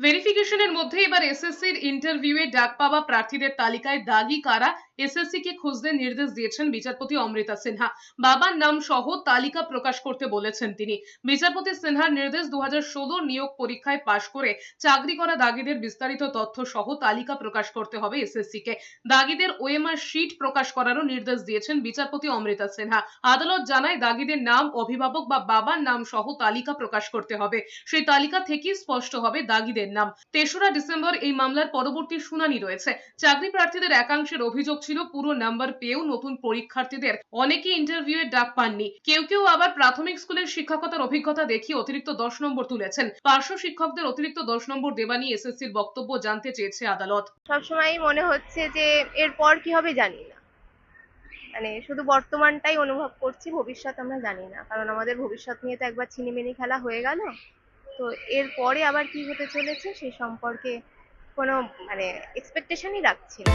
ভেরিফিকেশনের মধ্যে এবার এসএসসির ইন্টারভিউয়ে ডাক পাওয়া প্রার্থীদের তালিকায় দাগি কারা এসএসসি কে খুঁজতে নির্দেশ দিয়েছেন বিচারপতি অমৃতা সিনহা। বাবার নাম সহ তালিকা প্রকাশ করতে বলেছেন তিনি। বিচারপতি সিনহার নির্দেশ দু নিয়োগ পরীক্ষায় পাশ করে চাকরি করা দাগিদের বিস্তারিত তথ্য সহ তালিকা প্রকাশ করতে হবে এসএসসি কে। দাগিদের ওএমআর শিট প্রকাশ করারও নির্দেশ দিয়েছেন বিচারপতি অমৃতা সিনহা। আদালত জানায়, দাগিদের নাম, অভিভাবক বা বাবার নাম সহ তালিকা প্রকাশ করতে হবে। সেই তালিকা থেকেই স্পষ্ট হবে দাগিদের নাম। তেসরা ডিসেম্বর এই মামলার পরবর্তী শুনানি রয়েছে। চাকরি প্রার্থীদের একাংশের অভিযোগ ছিল পুরো নাম্বার পেয়েও নতুন পরীক্ষার্থীদের। অনেকেই ইন্টারভিউয়ে ডাক পাননি। কেউ কেউ আবার প্রাথমিক স্কুলের শিক্ষকতার অভিজ্ঞতা দেখিয়ে অতিরিক্ত দশ নম্বর তুলেছেন। পার্শ্ব শিক্ষকদের অতিরিক্ত দশ নম্বর দেওয়া নিয়ে এসএসসির বক্তব্য জানতে চেয়েছে আদালত। সবসময় মনে হচ্ছে যে এরপর কি হবে জানি না। মানে শুধু বর্তমানটাই অনুভব করছি, ভবিষ্যৎ আমরা জানি না। কারণ আমাদের ভবিষ্যৎ নিয়ে তো একবার ছিনিমিনি খেলা হয়ে গেল। তো এরপরে আবার কি হতে চলেছে সে সম্পর্কে কোনো মানে এক্সপেকটেশনই রাখছি না।